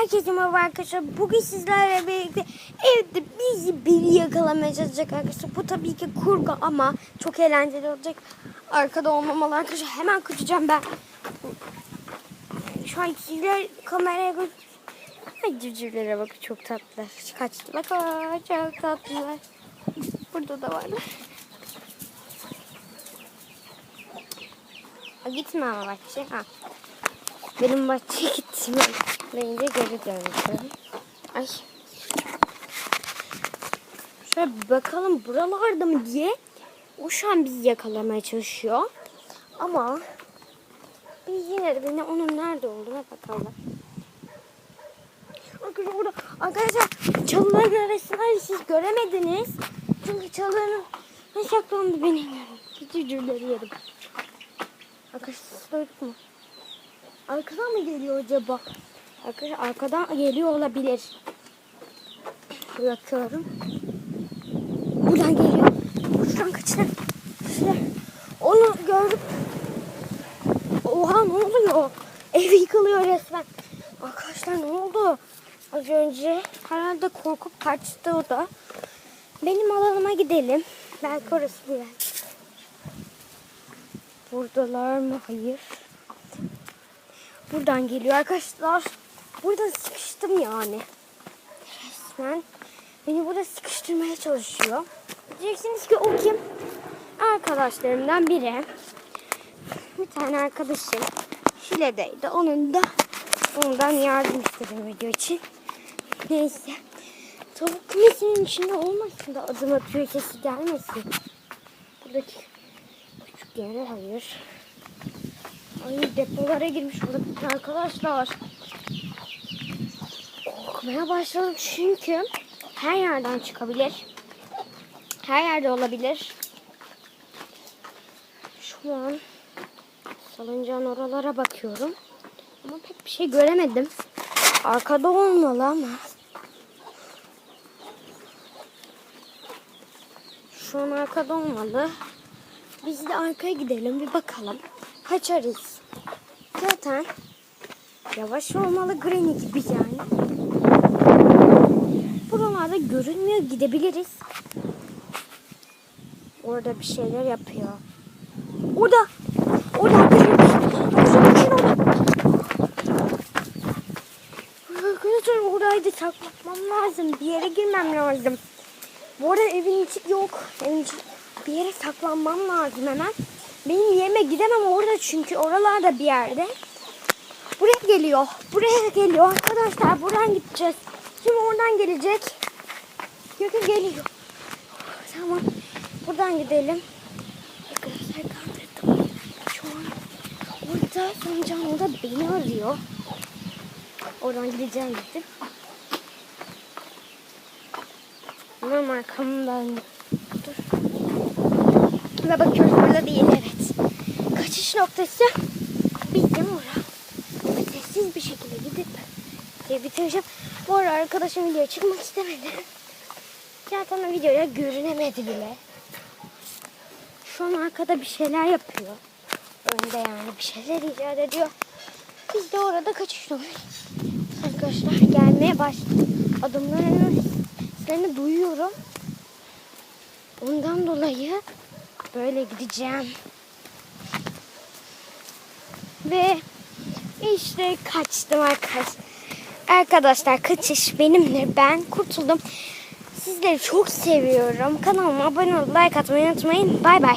Herkese merhaba arkadaşlar. Bugün sizlerle birlikte evde bizi biri yakalamaya çalışacak arkadaşlar. Bu tabii ki kurgu ama çok eğlenceli olacak. Arkada olmamalı arkadaşlar. Hemen kaçacağım ben. Şu an sizler kameraya. Ay civcivlere bak çok tatlılar. Kaçtı bak aa, çok tatlılar. Burada da varlar. Gitme ama bahçe. Ha. Benim bahçeye gittim. Bence geri dönüyorum. Ay. Şöyle bakalım buralarda mı diye. O şu an bizi yakalamaya çalışıyor. Ama biz yine de beni onun nerede olduğuna bakalım. Arkadaşlar burada arkadaşlar çalıların arasından siz göremediniz. Çünkü çalıların ne saklandı benim Cücürleri yedim. Arkadaşlar duyduk mu? Arkadan mı geliyor acaba? Arkadaşlar arkadan geliyor olabilir. Bakıyorum. Buradan geliyor. Buradan kaçın. Şurada. Onu gördüm. Oha ne oluyor? Ev yıkılıyor resmen. Arkadaşlar ne oldu? Az önce herhalde korkup kaçtı o da. Benim alanıma gidelim. Belki orası yer. Buradalar mı? Hayır. Buradan geliyor arkadaşlar. Burada sıkıştım yani. Resmen beni burada sıkıştırmaya çalışıyor. Diyeceksiniz ki o kim? Arkadaşlarımdan biri. Bir tane arkadaşım Şile'deydi. Onun da ondan yardım istedim video için. Neyse. Tavuk kümesinin içinde olmasın da adım atıyor sesi gelmesin. Buradaki küçük yere hayır. Ay depolara girmiş olabilir arkadaşlar. Korkmaya başladım çünkü her yerden çıkabilir. Her yerde olabilir. Şu an salıncağın oralara bakıyorum. Ama pek bir şey göremedim. Arkada olmalı ama. Şu an arkada olmalı. Biz de arkaya gidelim bir bakalım. Kaçarız. Zaten yavaş olmalı Granny gibi yani. Buralarda görünmüyor gidebiliriz. Orada bir şeyler yapıyor. Orada. Orada arkadaşlar. Arkadaşlar orada. Arkadaşlar oradaydı saklanmam lazım. Bir yere girmem lazım. Bu arada evin içi yok. Evin içi bir yere saklanmam lazım hemen. Benim yerime gidemem orada çünkü oralarda bir yerde. Buraya geliyor. Buraya geliyor arkadaşlar. Buradan gideceğiz. Şimdi oradan gelecek. Yakın geliyor. Tamam. Buradan gidelim. Arkadaşlar kaldırdım. Şu an orada sancağım da beni arıyor. Oradan gideceğim dedim. Hemen arkamdan dur. Ve bakıyoruz burada değil evet. Kaçış noktası bizim ora. Ve sessiz bir şekilde gidip bitireceğim. Bu arada arkadaşım videoya çıkmak istemedi. Zaten o videoya görünemedi bile. Şu an arkada bir şeyler yapıyor. Önde yani bir şeyler icat ediyor. Biz de orada kaçış noktası. Arkadaşlar gelmeye başladı. Adımlarını seni duyuyorum. Ondan dolayı böyle gideceğim. Ve işte kaçtım arkadaşlar. Arkadaşlar kaçış benimle. Ben kurtuldum. Sizleri çok seviyorum. Kanalıma abone olup like atmayı unutmayın. Bay bay.